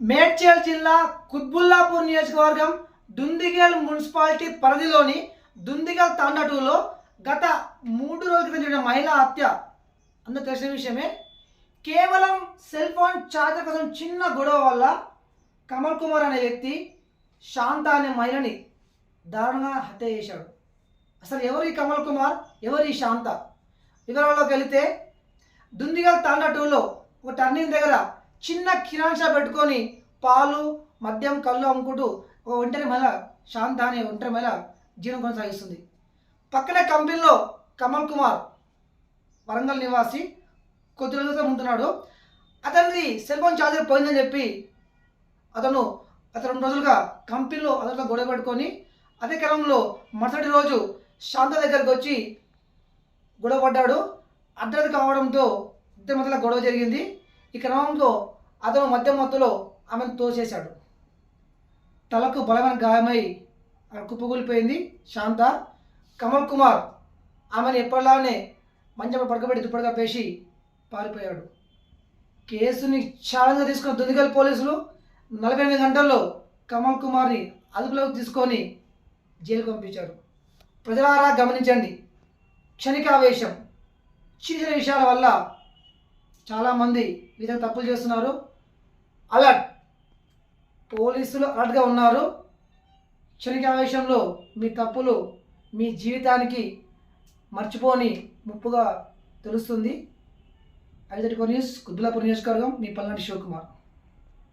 మేడ్చల్ జిల్లా కుత్బుల్లాపూర్ నియోజకవర్గం దుందిగల్ మున్సిపాలిటీ పరిధిలోని దుందిగల్ తాండటూలో గత మూడు రోజుల క్రితం జరిగిన మహిళా హత్య. అందరూ తెలిసిన విషయమే. కేవలం సెల్ ఫోన్ ఛార్జర్ కోసం చిన్న గొడవ వల్ల కమల్ కుమార్ అనే వ్యక్తి శాంత అనే మహిళని దారుణంగా హత్య చేశాడు. అసలు ఎవరు ఈ కమల్ కుమార్? ఎవరు ఈ శాంత? వివరాల్లోకి వెళితే దుందిగల్ తాండా టూలో ఒక టర్నింగ్ దగ్గర చిన్న కిరాణా షాప్ పెట్టుకొని పాలు మద్యం కళ్ళు అమ్ముకుంటూ ఒక ఒంటరి మహిళ శాంత అనే ఒంటరి మహిళ జీవనం కొనసాగిస్తుంది. పక్కనే కంపెనీలో కమల్ కుమార్ వరంగల్ నివాసి కొద్ది రోజులతో ఉంటున్నాడు. అతనిది సెల్ ఫోన్ ఛార్జర్ పోయిందని చెప్పి అతను అతను రెండు రోజులుగా కంపెనీలో అతనితో గొడవ పెట్టుకొని అదే క్రమంలో మరుసటి రోజు శాంత దగ్గరికి వచ్చి గొడవ పడ్డాడు. అర్ధరాత్రి కావడంతో ఇద్దరి మధ్యలో గొడవ జరిగింది. ఈ క్రమంలో అతను మధ్య మత్తులో ఆమెను తోసేశాడు. తలకు బలమైన గాయమై ఆమె కుప్పకూలిపోయింది శాంత కమల్ కుమార్ ఆమెను ఎప్పటిలానే మంచం పడకబెట్టి దుప్పటిగా పేసి పారిపోయాడు. కేసుని ఛాలెంజ్గా తీసుకున్న దుందిగల్ పోలీసులు నలభై ఎనిమిది గంటల్లో కమల్ కుమార్ని అదుపులోకి తీసుకొని జైలుకు పంపించారు. ప్రజలారా గమనించండి. క్షణికావేశం. చిన్న విషయాల వల్ల చాలామంది విధంగా తప్పులు చేస్తున్నారు. అలర్ట్. పోలీసులు అలర్ట్గా ఉన్నారు. క్షణికావేశంలో మీ తప్పులు మీ జీవితానికి మర్చిపోని ముప్పుగా తెలుస్తుంది. ఐదు న్యూస్ కుద్దులాపూర్ నియోజకవర్గం. మీ పల్నాటి శివకుమార్.